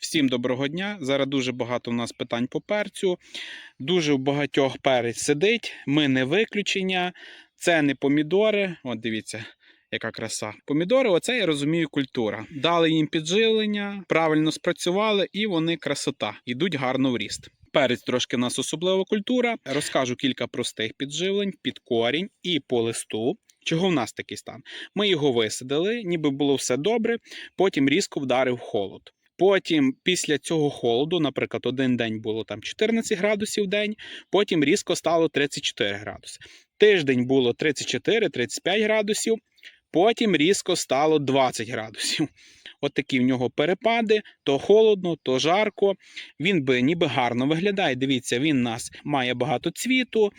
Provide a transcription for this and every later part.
Всім доброго дня. Зараз дуже багато у нас питань по перцю. Дуже в багатьох перець сидить. Ми не виключення. Це не помідори. От дивіться, яка краса. Помідори, оце я розумію, культура. Дали їм підживлення, правильно спрацювали, і вони красота. Йдуть гарно в ріст. Перець трошки в нас особлива культура. Розкажу кілька простих підживлень під корінь і по листу. Чого в нас такий стан? Ми його висадили, ніби було все добре, потім різко вдарив холод. Потім, після цього холоду, наприклад, один день було там 14 градусів день, потім різко стало 34 градуси. Тиждень було 34-35 градусів, потім різко стало 20 градусів. От такі в нього перепади: то холодно, то жарко. Він би ніби гарно виглядає. Дивіться, він у нас має багато цвіту.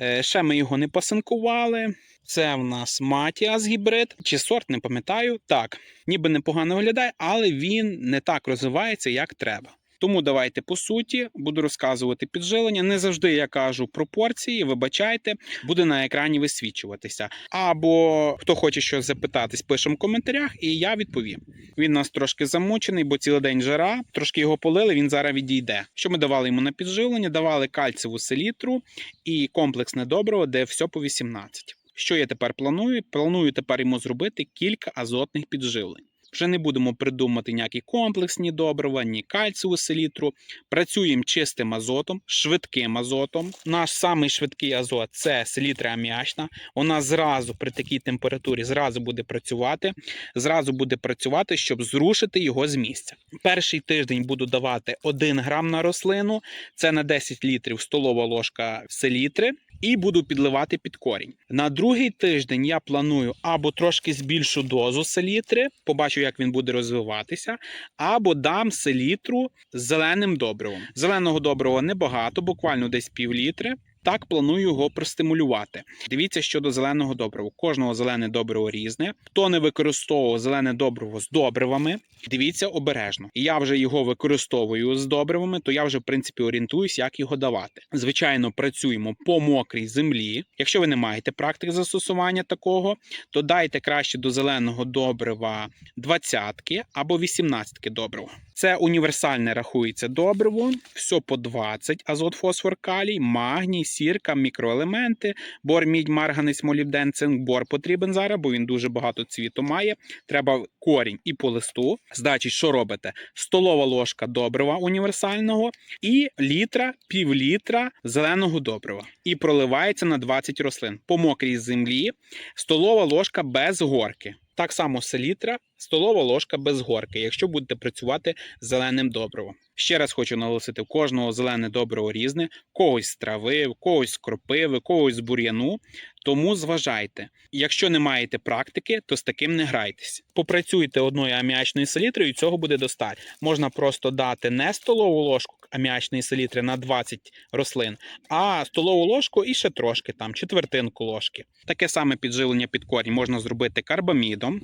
Е, Ще ми його не пасинкували. Це в нас Матіас гібрид, чи сорт, не пам'ятаю. Так, ніби непогано виглядає, але він не так розвивається, як треба. Тому давайте по суті буду розказувати піджилення. Не завжди я кажу пропорції, вибачайте, буде на екрані висвічуватися. Або хто хоче щось запитатись, пишемо в коментарях, і я відповім. Він нас трошки замучений, бо цілий день жара, трошки його полили, він зараз відійде. Що ми давали йому на підживлення? Давали кальцеву селітру і комплексне добриво, де все по 18. Що я тепер планую? Планую тепер йому зробити кілька азотних підживлень. Вже не будемо придумати ніякі комплексні добрива, ні кальцеву селітру. Працюємо чистим азотом, швидким азотом. Наш самий швидкий азот це селітра аміачна. Вона зразу при такій температурі зразу буде працювати. Зразу буде працювати, щоб зрушити його з місця. Перший тиждень буду давати 1 грам на рослину. Це на 10 літрів столова ложка селітри. І буду підливати під корінь. На другий тиждень я планую або трошки збільшу дозу селітри, побачу, як він буде розвиватися, або дам селітру з зеленим добривом. Зеленого добрива небагато, буквально десь пів літри. Так планую його простимулювати. Дивіться щодо зеленого добрива. У Кожного зелене добриво різне. Хто не використовував зелене добриво з добривами, дивіться обережно. Я вже його використовую з добривами, то я вже в принципі орієнтуюсь, як його давати. Звичайно, працюємо по мокрій землі. Якщо ви не маєте практики застосування такого, то дайте краще до зеленого добрива двадцятки або вісімнадцятки добрива. Це універсальне рахується добриво, все по 20, азот, фосфор, калій, магній, сірка, мікроелементи, бор, мідь, марганець, молібден, цинк, бор потрібен зараз, бо він дуже багато цвіту має. Треба корінь і по листу. Значить, що робите? Столова ложка добрива універсального і літра, пів літра зеленого добрива. І проливається на 20 рослин. По мокрій землі столова ложка без горки. Так само селітра, столова ложка без горки, якщо будете працювати з зеленим добривом. Ще раз хочу наголосити: в кожного зелене добриво різне, когось з трави, когось з кропиви, когось з бур'яну. Тому зважайте, якщо не маєте практики, то з таким не грайтесь. Попрацюйте одною аміачною селітрою, і цього буде достатньо. Можна просто дати не столову ложку аміачної селітри на 20 рослин, а столову ложку і ще трошки там, четвертинку ложки. Таке саме підживлення під корінь можна зробити карбамідом.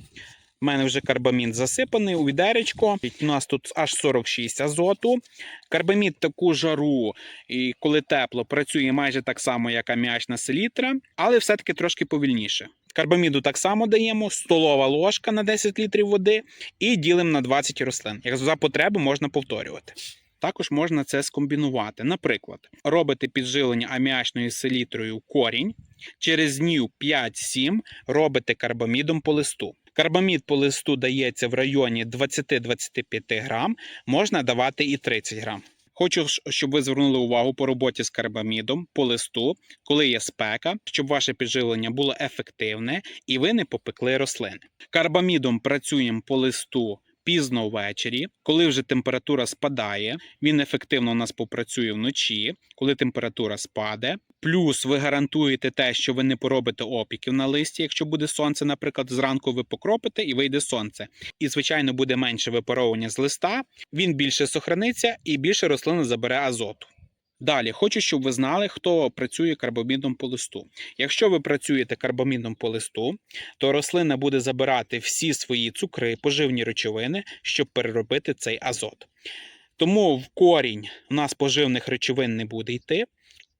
У мене вже карбамід засипаний у відеречко. У нас тут аж 46 азоту. Карбамід таку жару, і коли тепло, працює майже так само, як аміачна селітра, але все-таки трошки повільніше. Карбаміду так само даємо, столова ложка на 10 літрів води і ділимо на 20 рослин. Як за потреби можна повторювати. Також можна це скомбінувати. Наприклад, робите підживлення аміачною селітрою корінь, через днів 5-7 робите карбамідом по листу. Карбамід по листу дається в районі 20-25 грам, можна давати і 30 грам. Хочу, щоб ви звернули увагу по роботі з карбамідом по листу, коли є спека, щоб ваше підживлення було ефективне і ви не попекли рослини. Карбамідом працюємо по листу пізно ввечері, коли вже температура спадає. Він ефективно у нас попрацює вночі, коли температура спаде. Плюс ви гарантуєте те, що ви не поробите опіків на листі, якщо буде сонце, наприклад, зранку ви покропите і вийде сонце. І, звичайно, буде менше випаровування з листа, він більше сохраниться і більше рослина забере азоту. Далі хочу, щоб ви знали, хто працює карбамідом по листу. Якщо ви працюєте карбамідом по листу, то рослина буде забирати всі свої цукри, поживні речовини, щоб переробити цей азот. Тому в корінь у нас поживних речовин не буде йти,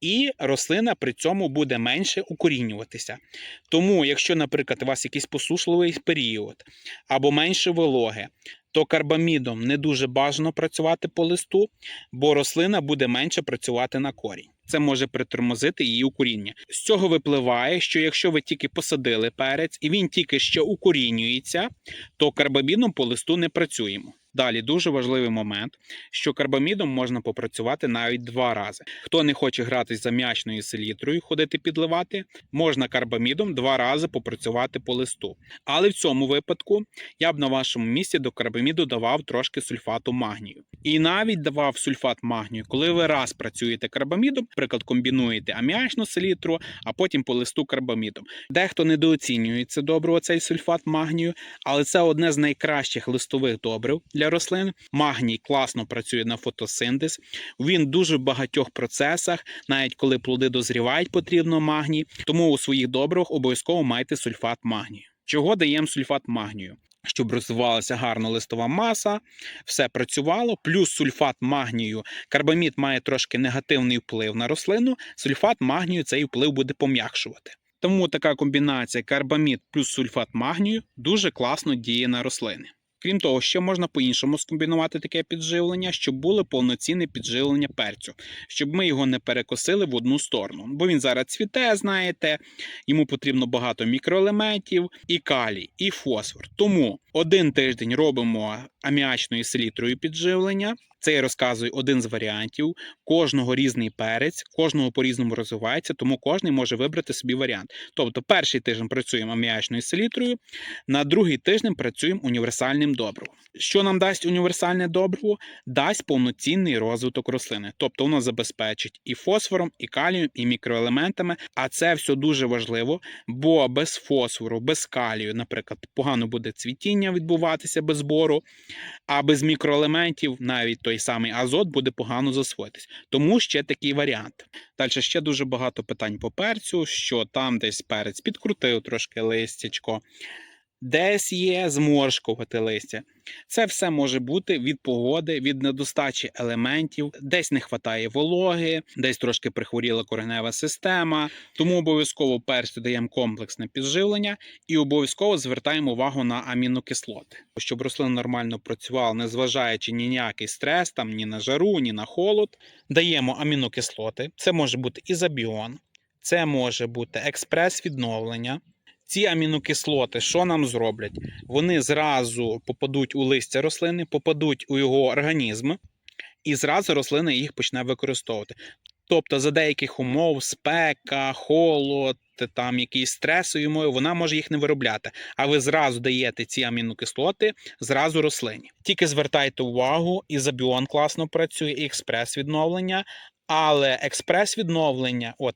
і рослина при цьому буде менше укорінюватися. Тому, якщо, наприклад, у вас якийсь посушливий період або менше вологи, то карбамідом не дуже бажано працювати по листу, бо рослина буде менше працювати на корінь. Це може притормозити її укоріння. З цього випливає, що якщо ви тільки посадили перець і він тільки ще укорінюється, то карбамідом по листу не працюємо. Далі дуже важливий момент, що карбамідом можна попрацювати навіть два рази. Хто не хоче гратись за м'ячною селітрою, ходити підливати, можна карбамідом два рази попрацювати по листу. Але в цьому випадку я б на вашому місці до карбаміду давав трошки сульфату магнію. І навіть давав сульфат магнію, коли ви раз працюєте карбамідом, наприклад, комбінуєте аміачну селітру, а потім по листу карбамідом. Дехто недооцінює це добриво, цей сульфат магнію, але це одне з найкращих листових добрив для рослин. Магній класно працює на фотосинтез. Він дуже в багатьох процесах, навіть коли плоди дозрівають, потрібно магній. Тому у своїх добривах обов'язково майте сульфат магнію. Чого даємо сульфат магнію? Щоб розвивалася гарно листова маса, все працювало, плюс сульфат магнію. Карбамід має трошки негативний вплив на рослину. Сульфат магнію цей вплив буде пом'якшувати. Тому така комбінація карбамід плюс сульфат магнію дуже класно діє на рослини. Крім того, ще можна по-іншому скомбінувати таке підживлення, щоб було повноцінне підживлення перцю, щоб ми його не перекосили в одну сторону. Бо він зараз цвіте, знаєте, йому потрібно багато мікроелементів, і калій, і фосфор. Тому один тиждень робимо аміачною селітрою підживлення. Це я розказую один з варіантів. Кожного різний перець, кожного по-різному розвивається, тому кожен може вибрати собі варіант. Тобто, перший тиждень працюємо аміачною селітрою, на другий тиждень працюємо універсальним добривом. Що нам дасть універсальне добриво? Дасть повноцінний розвиток рослини. Тобто воно забезпечить і фосфором, і калієм, і мікроелементами. А це все дуже важливо, бо без фосфору, без калію, наприклад, погано буде цвітіння відбуватися без збору, а без мікроелементів навіть той самий азот буде погано засвоїтись. Тому ще такий варіант. Далі ще дуже багато питань по перцю, що там десь перець підкрутив трошки листячко, десь є зморшкувати листя. Це все може бути від погоди, від недостачі елементів, десь не вистачає вологи, десь трошки прихворіла коренева система. Тому обов'язково перцю даємо комплексне підживлення і обов'язково звертаємо увагу на амінокислоти, щоб рослина нормально працювала, не зважаючи ні ніякий стрес, там ні на жару, ні на холод. Даємо амінокислоти. Це може бути ізобіон, це може бути експрес відновлення. Ці амінокислоти, що нам зроблять? Вони зразу попадуть у листя рослини, попадуть у його організм, і зразу рослина їх почне використовувати. Тобто, за деяких умов, спека, холод, там якісь стресові умови, вона може їх не виробляти. А ви зразу даєте ці амінокислоти зразу рослині. Тільки звертайте увагу, ізобіон класно працює, і експрес відновлення. Але експрес відновлення, от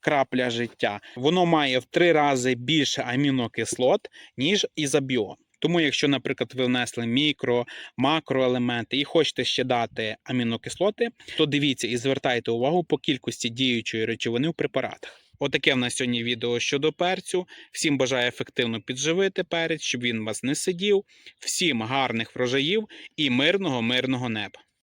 крапля життя, воно має в три рази більше амінокислот, ніж ізобіон. Тому, якщо, наприклад, ви внесли мікро, макроелементи і хочете ще дати амінокислоти, то дивіться і звертайте увагу по кількості діючої речовини в препаратах. Отаке в нас сьогодні відео щодо перцю. Всім бажаю ефективно підживити перець, щоб він вас не сидів. Всім гарних врожаїв і мирного, мирного неба.